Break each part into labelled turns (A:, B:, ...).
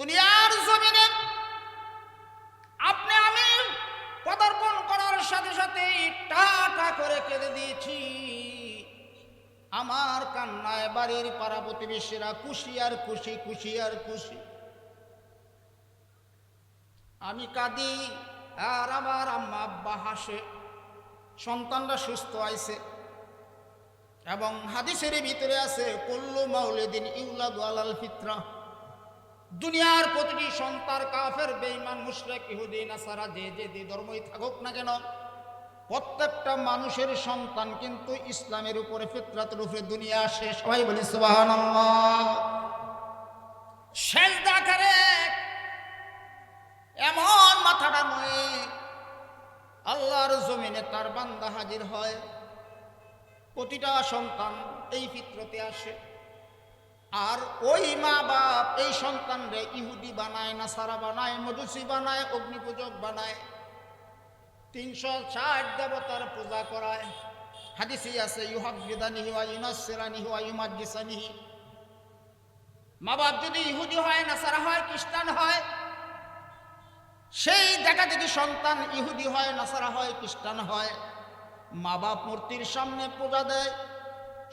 A: দুনিয়ার জমিনে আপনি আমি পদার্পণ করার সাথে সাথে টাটা করে কেঁদে দিয়েছি। আমার কান্নায় বাড়ির পাড়া প্রতিবেশীরা খুশি আর খুশি খুশি আর খুশি। আমি কাঁদি আর আমার আম্মা আব্বা হাসে, সন্তানরা সুস্থ আইছে এবং হাদিসের ভিতরে আছে, কল্লু মাউলিদিন ইউলাদ আলাল ফিত্রা। দুনিয়ার প্রতিটি সন্তান কাফের, বেঈমান, মুশরিক, ইহুদি, নাসারা, যে যে যে ধর্মই থাকুক না কেন, প্রত্যেকটা মানুষের সন্তান কিন্তু ইসলামের উপরে ফিতরাতের উপরে দুনিয়া আসে। সবাই বলি, সুবহানাল্লাহ। সেজদা করে। এমন মাথাটা নয়, আল্লাহর জমিনে তার বান্দা হাজির হয়। প্রতিটা সন্তান এই ফিত্রতে আসে। আর ওই মা বাপ এই সন্তানরে ইহুদি বানায়, নাসারা বানায়, মজুসি বানায়, অগ্নিপূজক বানায়, তিনশো ষাট দেবতার পূজা করায়। হাদিসি আছে ইউহাবিদানিহি ওয়া ইউনাসসিরানিহি ওয়া ইউমাজ্জিসানিহি। মা বাপ যদি ইহুদি হয়, নাসারা হয়, খ্রিস্টান হয়, সেই দেখা দেখি সন্তান ইহুদি হয়, নাসারা হয়, খ্রিস্টান হয় মা বাপ মূর্তির সামনে পূজা দেয়,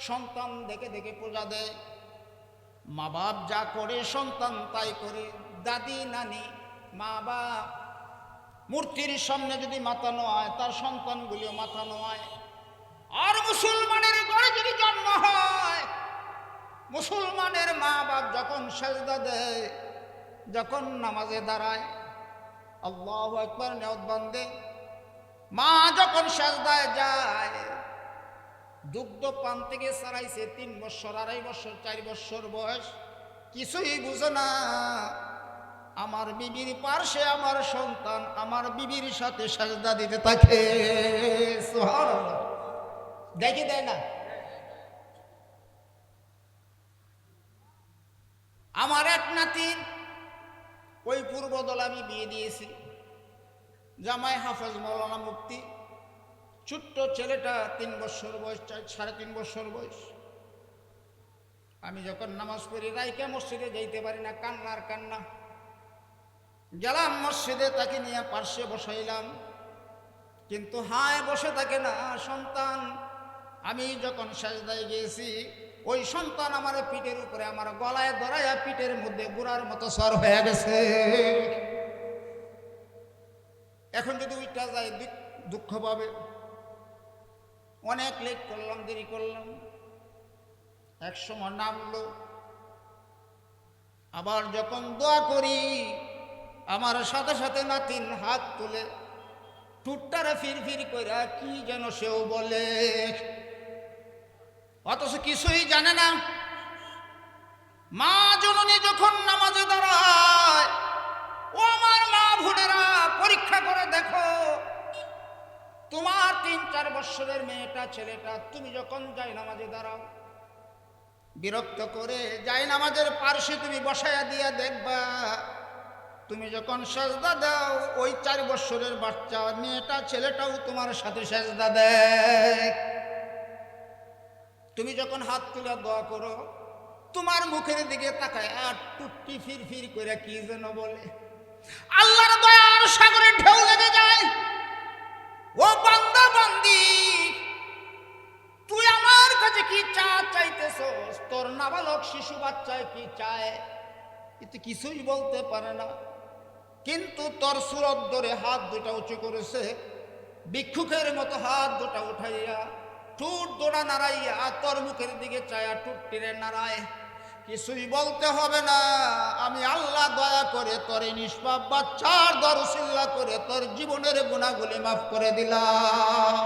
A: সন্তান দেখে দেখে পূজা দেয়। মা বাপ যা করে, সন্তান তাই করে। দাদি, নানি মা বাপ মূর্তির সামনে যদি মাথা নোয়ায়, তার সন্তানগুলিও মাথা নোয়ায়। আর মুসলমানের ঘরে যদি জন্ম হয়, মুসলমানের মা বাপ যখন সেজদা দেয়, যখন নামাজে দাঁড়ায়, আল্লাহ একবার নেওয়াত বান্ধে মা যখন সেজদায় যায় দুগ্ধ পান থেকে সারাইছে তিন বছর, আড়াই বছর, চার বছর বয়স। কিছুই বুঝে না, আমার বিবির পার্শ্বে আমার সন্তান, আমার বিবির সাথে সাজদা দিতে থাকে। দেখি দেয় না? আমার এক নাতি, ওই পূর্বদল আমি বিয়ে দিয়েছি। জামাই হাফেজ মৌলানা মুক্তি ছোট্ট ছেলেটা তিন বছর বয়স সাড়ে তিন বছর বয়স। আমি যখন নামাজ পড়ি, রাইকা মসজিদে যাইতে পারি না কান্নার কান্না। গেলাম মসজিদে, তাকে নিয়ে পার্শ্বে বসাইলাম। কিন্তু হায়, বসে থাকে না সন্তান। আমি যখন সাজদায় গিয়েছি, ওই সন্তান আমার পিঠের উপরে, আমার গলায় ধরাইয়া পিঠের মধ্যে বুড়ার মতো সর হয়ে গেছে। এখন যদি ওইটা যায়, দুঃখ পাবে। অনেক লেট করলাম, দেরি করলাম। এক সময় নামলো। আবার যখন দোয়া করি, আমার সাথে সাথে নাতিন হাত তুলে টুটটারে ফির ফির কইরা কি যেন সেও বলে। অথচ কিছুই জানে না। মা জননী যখন নামাজে দাঁড়ায়, ও আমার মা ভুনেরা পরীক্ষা করে দেখো তোমার তিন চার বৎসরের মেয়েটা, ছেলেটা, তুমি যখন যাই নামাজে দাঁড়াও, বিরক্ত করে যাই নামাজের পার্শ্বে তুমি বসায়া দিয়া দেখবা, তুমি যখন সেজদা দাও, ওই চার বৎসরের বাচ্চা, মেয়েটা, ছেলেটাও তোমার সাথে সেজদা দেয়। তুমি যখন হাত তুলে দোয়া করো, তোমার মুখের দিকে তাকায়, আর টুট্টি ফির ফির করে কি যেন বলে। আল্লাহর দয়ার সাগরে ঢেউ লেগে যায়। ও বান্দা বান্দি, তুই আমার কাছে কি চা চাইতেছস? তোর নাবালক শিশু বাচ্চায় কি চায়? কিন্তু কিছুই বলতে পারে না। কিন্তু তোর সুরত ধরে হাত দুটা উঁচু করেছে, ভিক্ষুকের মতো হাত দুটা উঠাইয়া, ঠুট দোড়া নাড়াইয়া তোর মুখের দিকে চায়া টুট টেনে নাড়ায়। কিছুই বলতে হবে না। আমি আল্লাহ দয়া করে তোর নিষ্পাপ বাচ্চার দরসিল্লা করে তোর জীবনের গুণাগুলি মাফ করে দিলাম।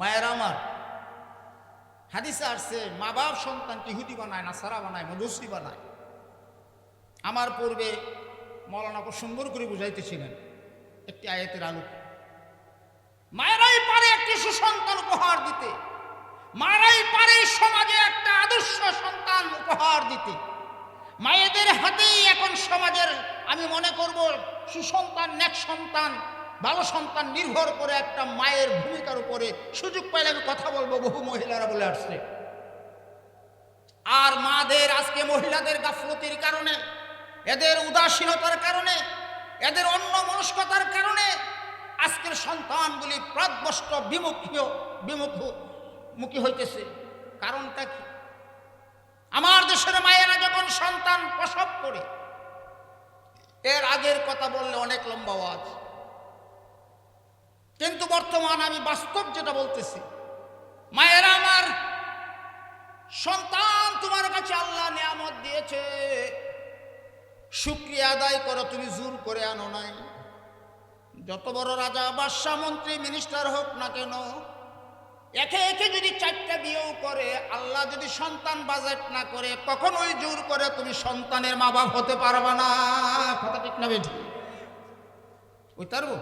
A: মায়ের আমার, হাদিসে আসছে, মা বাপ সন্তানকে ইহুদি বানায় না সারা বানায় মধুসি বানায়। আমার পূর্বে মৌলানা খুব সুন্দর করে বুঝাইতেছিলেন একটি আয়াতের আলু মায়েরাই পারে একটি সুসন্তান উপহার দিতে। মায়েরাই পারে সমাজে একটা আদর্শ সন্তান উপহার দিতে। মায়েদের হাতেই এখন সমাজের, আমি মনে করব, সুসন্তান, নেক সন্তান, ভালো সন্তান নির্ভর করে একটা মায়ের ভূমিকার উপরে সুযোগ পাইলে আমি কথা বলব, বহু মহিলারা বলে আসছে। আর মাদের আজকে মহিলাদের গাফলতির কারণে, এদের উদাসীনতার কারণে, এদের অন্য মনস্কতার কারণে আজকের সন্তানগুলি প্রাদবষ্ট বিমুখীয় বিমুখ মুখী হইতেছে। কারণটা কি? আমার দেশের মায়েরা যখন সন্তান প্রসব করে, এর আগের কথা বললে অনেক লম্বা আওয়াজ। কিন্তু বর্তমান আমি বাস্তব যেটা বলতেছি, মায়েরা আমার, সন্তান তোমার কাছে আল্লাহ নিয়ামত দিয়েছে। শুক্রিয়া আদায় করো, তুমি জোর করে আনো নাই। যত বড় রাজা, বাদশাহ, মন্ত্রী মিনিস্টার হোক না কেন একে একে যদি চারটা বিয়েও করে, আল্লাহ যদি সন্তান বাজেট না করে, কখনোই জোর করে তুমি সন্তানের মা বাপ হতে পারবে না। কথা ঠিক না বেঠি? ওই তারবো?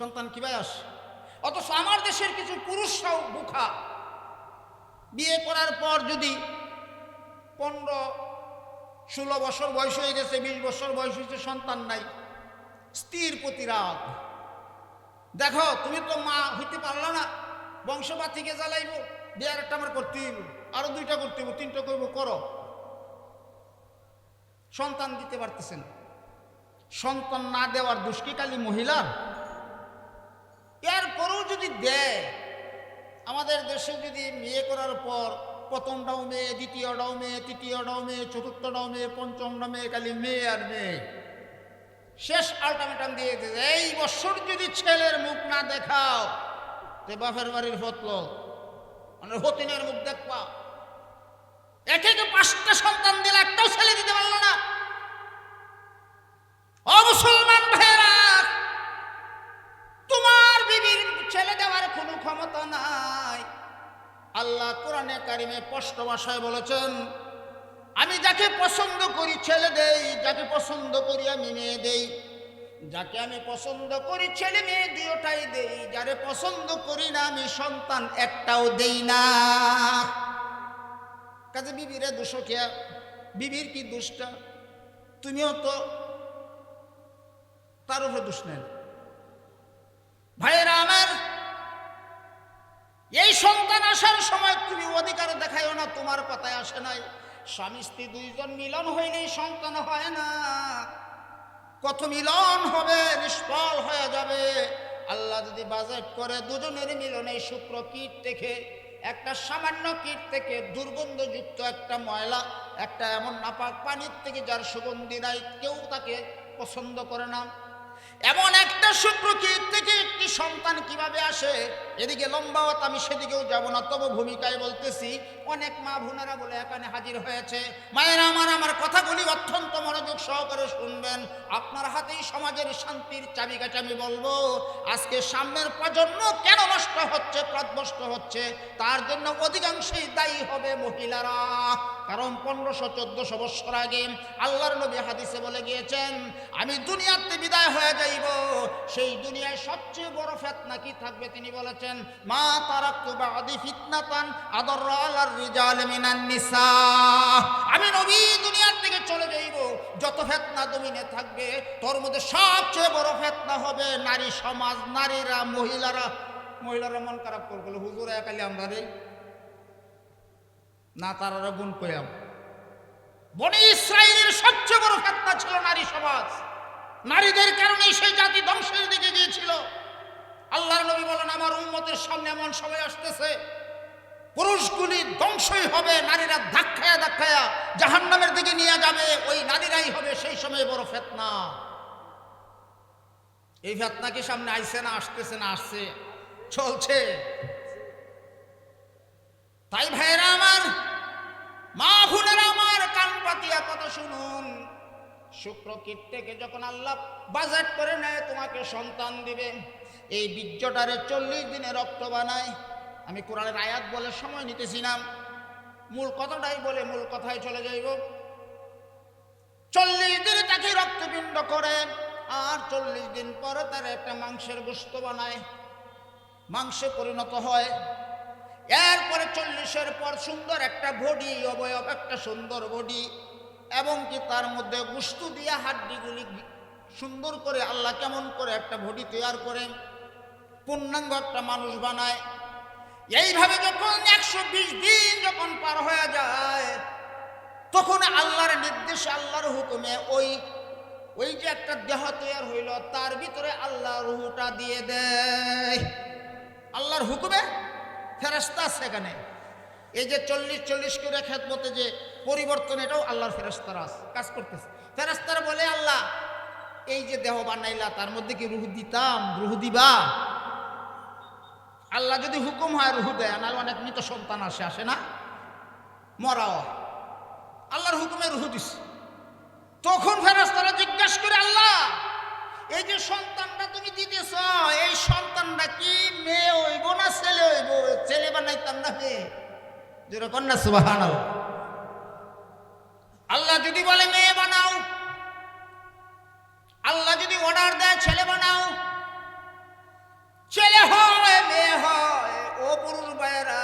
A: সন্তান কীভাবে আস? অথচ আমার দেশের কিছু পুরুষরাও বুখা বিয়ে করার পর যদি পনেরো, ষোলো বছর বয়স হয়ে গেছে, বিশ বছর বয়স হয়েছে, সন্তান নাই, স্ত্রীর প্রতি রাগ। দেখো, তুমি তো মা হইতে পারল না। বংশপাতিকে জ্বালাইব বিয়ার একটা আমার করতে হইব। আরও দুইটা করতে হইব, তিনটা করব, করো। সন্তান দিতে পারতেছেন। সন্তান না দেওয়ার দুষ্কিকালী মহিলার? এরপরেও যদি দেয়, আমাদের দেশে যদি বিয়ে করার পর প্রথমটাও মেয়ে দ্বিতীয়টাও মেয়ে তৃতীয়টাও মেয়ে চতুর্থটাও মেয়ে পঞ্চমটা মেয়ে খালি মেয়ে আর মেয়ে, শেষ আলটিমেটাম দিয়ে দিয়েছে এই বছর যদি ছেলের মুখ না দেখাও তে বাপের বাড়ির ফতল। মানে হতিনের মুখ দেখবা। এক পাঁচটা সন্তান দিলে একটাও ছেলে দিতে পারল না। ও মুসলমান ভাইরা তোমার বিবির ছেলে দেওয়ার কোনো ক্ষমতা নাই। আল্লাহ কোরআনে কারিমে স্পষ্ট ভাষায় বলেছেন, আমি যাকে পছন্দ করি ছেলে দেই, যাকে পছন্দ করি আমি মেয়ে দেই। যাকে আমি পছন্দ করি, ছেলে মেয়ে দুটাই দেই। যারে পছন্দ করি না, আমি সন্তান একটাও দেই না। কাজে বিবিরে দোষ খেয়া বিবির কি দুষ্টা? তুমিও তো তার উপরে দোষ নেন। ভাইয়েরা আমার, এই সন্তান আসার সময় তুমি অধিকার দেখাইও না, তোমার কথায় আসে নাই। স্বামী স্ত্রী দুইজন মিলন হইলেই সন্তান হয় না। কত মিলন হবে, নিষ্ফল হয়ে যাবে। আল্লাহ যদি বাজেট করে দুজনের মিলনে শুক্র কীট দেখে একটা সামান্য কীট থেকে দুর্গন্ধযুক্ত একটা ময়লা, একটা এমন নাপাক পানির থেকে যার সুগন্ধি নাই, কেউ তাকে পছন্দ করে না। এমন একটা শুক্রকীট থেকে একটি সন্তান কীভাবে আসে? এদিকে লম্বা লম্বাওয়াত আমি সেদিকেও যাব না। তবু ভূমিকায় বলতেছি, অনেক মা বোনেরা বলে, এখানে হাজির হয়েছে। মায়েরা আমার আমার কথাগুলি অত্যন্ত মনোযোগ সহকারে শুনবেন। আপনার হাতেই সমাজের শান্তির চাবিকাঠি আমি বলব। আজকে সামনের প্রজন্ম কেন নষ্ট হচ্ছে প্রদবষ্ট হচ্ছে? তার জন্য অধিকাংশই দায়ী হবে মহিলারা। কারণ পনেরোশো, চোদ্দশো বৎসর আগে আল্লাহর নবী হাদিসে বলে গিয়েছেন, আমি দুনিয়াতে বিদায় হয়ে যাইব। সেই দুনিয়ায় সবচেয়ে বড় ফেতনা কি থাকবে তিনি বলেছেন, মা তারাক্তু বাদি ফিতনাতান আদর আলার রিজাল মিনান নিসা। আমি নবী দুনিয়ার থেকে চলে যাইব। যত ফেতনা দমিনে থাকবে, তোর মধ্যে সবচেয়ে বড় ফেতনা হবে নারী সমাজ, নারীরা, মহিলারা। মহিলারা মন খারাপ করে বলে, হুজুর, একালি আমরা রে না তারা গুণ কয়াম বনে ইসরায়েলের সবচেয়ে বড় ফেতনা ছিল নারী সমাজ। নারীদের কারণেই সেই জাতি ধ্বংসের দিকে গিয়েছিল। আল্লাহর নবী বলেন, আমার উম্মতের সামনে এমন সময় আসতেছে। পুরুষগুলি ধ্বংসই হবে, নারীরা ধাক্কায়া ধাক্কায়া জাহান্নামের দিকে নিয়ে যাবে, ওই নারীরাই হবে সেই সময় বড় ফেতনা। এই ফেতনা কি সামনে আইসে না আসতেছে না আসছে? চলছে। তাই ভাইয়েরা আমার মা ভুনেরা আমার কান পাতিয়া কথা শুনুন। শুক্র থেকে যখন আল্লাহ বাজেট করে নেয়, তোমাকে সন্তান দিবে। এই বীর্যটারে চল্লিশ দিনে রক্ত বানায়। আমি কোরআনের আয়াত বলে সময় নিতেছি না মূল কথাটাই বলে মূল কথায় চলে যাইব। চল্লিশ দিনে তাকে রক্তপিণ্ড করে, আর চল্লিশ দিন পরে তার একটা মাংসের গোস্ত বানায়। মাংসে পরিণত হয়। এরপরে চল্লিশের পর সুন্দর একটা বডি, অবয়ব, একটা সুন্দর বডি, এবং কি তার মধ্যে গুস্তু দিয়া হাড্ডিগুলি সুন্দর করে আল্লাহ কেমন করে একটা বডি তৈয়ার করে, পূর্ণাঙ্গ একটা মানুষ বানায়। এইভাবে যখন একশো বিশ দিন যখন পার হয়ে যায়, তখন আল্লাহর নির্দেশ, আল্লাহর হুকুমে ওই ওই যে একটা দেহ তৈরি হইল, তার ভিতরে আল্লাহ রুহুটা দিয়ে দেয়। আল্লাহর হুকুমে ফেরাস্তা আছে এখানে। এই যে চল্লিশ চল্লিশ করে খেদমতে যে পরিবর্তন এটাও আল্লাহর ফেরাস্তারা আছে, কাজ করতেছে। ফেরাস্তারা বলে আল্লাহ এই যে দেহ বানাইলা তার মধ্যে কি রুহু দিতাম? রুহু দিবা? আল্লাহ যদি হুকুম হয় রুহু দেয় না অনেক মৃত সন্তান আসে আসে না? মরাও আল্লাহর হুকুমে রুহু দিস তখন ফেরাস্তারা জিজ্ঞাসা করে আল্লাহ এই যে সন্তানটা তুমি দিতেছ এই সন্তানটা কি মেয়ে হইব না ছেলে? সুবাহান আল্লাহ যদি বলে, মেয়ে বানাও। আল্লাহ যদি অর্ডার দেয়, ছেলে বানাও। ছেলে হয়, মেয়ে হয়, ও পুরুষ ভাইয়েরা,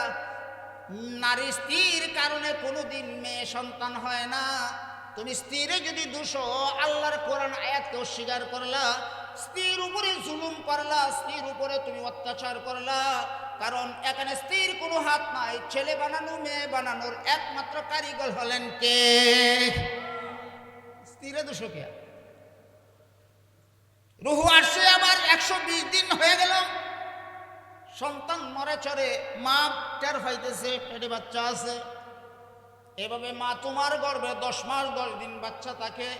A: নারী স্ত্রীর কারণে কোনোদিন মেয়ে সন্তান হয় না। তুমি স্ত্রীরে যদি দুশো আল্লাহর কোরআন আয়াতকে অস্বীকার করলা স্ত্রীর উপরে জুলুম করলা, স্ত্রীর উপরে তুমি অত্যাচার করলা। কারণ এখানে স্ত্রীর কোনো হাত নাই। ছেলে বানানো, মেয়ে বানানোর একমাত্র কারিগর হলেন কে? স্ত্রীরে দুশো রুহু আসছে আমার, একশো বিশ দিন হয়ে গেল। সন্তান মরে চড়ে, মা টের পাইতেছে, পেটে বাচ্চা আছে। এভাবে মা তোমার গর্ভে দশ মাস, দশ দিন বাচ্চা থাকে।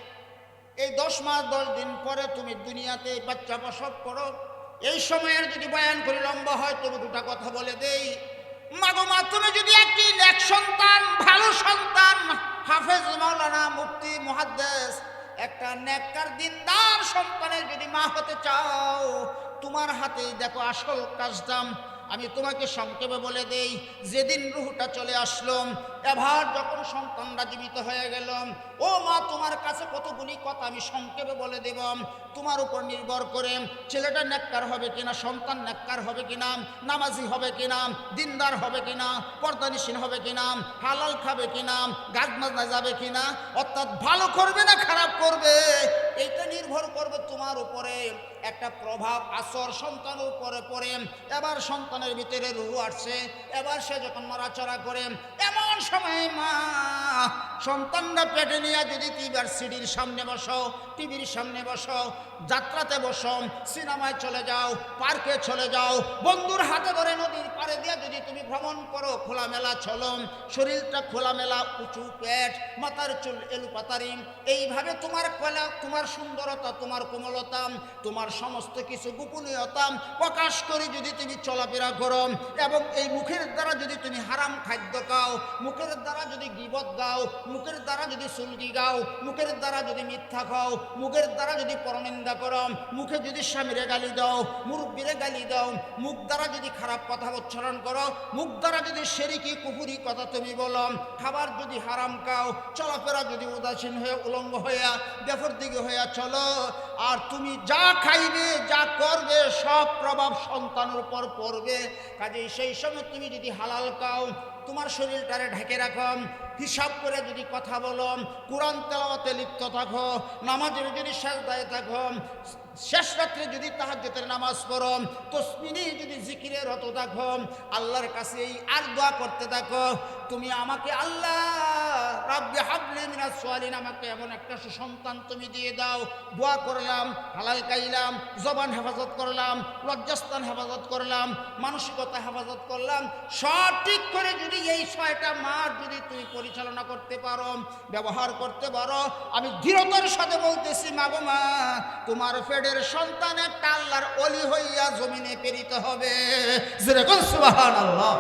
A: এই দশ মাস, দশ দিন পরে তুমি দুনিয়াতে বাচ্চা প্রসব করো। এই সময়ের যদি বয়ান করি, লম্বা হয়, তবু দুটা কথা বলে দেই। মাগো মা, তুমি যদি একটি এক সন্তান, ভালো সন্তান, হাফেজ মাওলানা মুফতি মুহাদ্দেস, একটা নেককার দিনদার সন্তানের যদি মা হতে চাও, তোমার হাতেই দেখো আসল কাজটা আমি তোমাকে সংক্ষেপে বলে দেই, যেদিন রুহুটা চলে আসলো, এবার যখন সন্তানরা জীবিত হয়ে গেল, ও মা, তোমার কাছে কতগুলি কথা আমি সংক্ষেপে বলে দেব। তোমার উপর নির্ভর করে ছেলেটা নেককার হবে কিনা, সন্তান নেককার হবে কিনা, নামাজি হবে কিনা, দিনদার হবে কিনা, পর্দানিসীন হবে কিনা, হালাল খাবে কিনা, গাছ মাজনা যাবে কিনা, অর্থাৎ ভালো করবে না, খারাপ করবে? এইটা নির্ভর করবে তোমার উপরে, একটা প্রভাব আসর সন্তানের উপরে পড়ে, এবার সন্তানের ভিতরে রুহু আসছে, এবার সে যখন নড়াচড়া করে, এমন সময় মা, সন্তানরা পেটে নিয়ে যদি টিভির সিডির সামনে বসো, টিভির সামনে বসো, যাত্রাতে বসো, সিনেমায় চলে যাও, পার্কে চলে যাও, বন্ধুর হাতে ধরে নদীর পাড়ে দিয়ে যদি তুমি ভ্রমণ করো, খোলামেলা চলো, শরীরটা খোলামেলা, উঁচু পেট, মাথার চুল এলু পাতারি এইভাবে তোমার কলা, তোমার সুন্দরতা, তোমার কোমলতা, তোমার সমস্ত কিছু গোপনীয়তা প্রকাশ করে যদি তুমি চলাফেরা করো। এবং এই মুখের দ্বারা যদি তুমি হারাম খাদ্য খাও, মুখের দ্বারা যদি গিবত গাও, মুখের দ্বারা যদি সুলকি গাও, মুখের দ্বারা যদি মিথ্যা খাও, মুখের দ্বারা যদি পরনিন্দা করো, মুখে যদি স্বামীরে গালি দাও, মুরব্বীরে গালি দাও, মুখ দ্বারা যদি খারাপ কথা উচ্চারণ করো, মুখ দ্বারা যদি সেরিকি কুপুরি কথা তুমি বলো, খাবার যদি হারাম খাও, চলাফেরা যদি উদাসীন হয়ে, উলঙ্গ হইয়া, বেফর দিকে হইয়া চলো। আর তুমি যা খাইবে, যা করবে, সব প্রভাব সন্তানের উপর পড়বে। কাজেই সেই সময় তুমি যদি হালাল খাও, তোমার শরীরটারে ঢেকে রাখো, হিসাব করে যদি কথা বলো, কোরআন তেলাওয়াতে লিপ্ত থাকো, নামাজের যদি শেষ দায়ে থাকো, শেষ রাত্রে যদি তাহাজ্জুদের নামাজ পড়ো তসমিনি যদি জিকিরের রত থাকো, আল্লাহর কাছে এই আর দোয়া করতে থাকো, তুমি আমাকে আল্লাহ রাব্বি হাবলি মিনাস সোয়ালিন আমাকে এমন একটা সুসন্তান তুমি দিয়ে দাও। দোয়া করলাম, হালাল খাইলাম, জবান হেফাজত করলাম, লজ্জাস্থান হেফাজত করলাম, মানসিকতা হেফাজত করলাম। সঠিক করে যদি এই ছয়টা মাস যদি তুমি পরিচালনা করতে পারো, ব্যবহার করতে পারো, আমি দৃঢ়তার সাথে বলতেছি মাগো মা, তোমার ফেডের সন্তানের টাল্লার অলি হইয়া জমিনে পেরিতে হবে। যেরকম সুবাহান আল্লাহ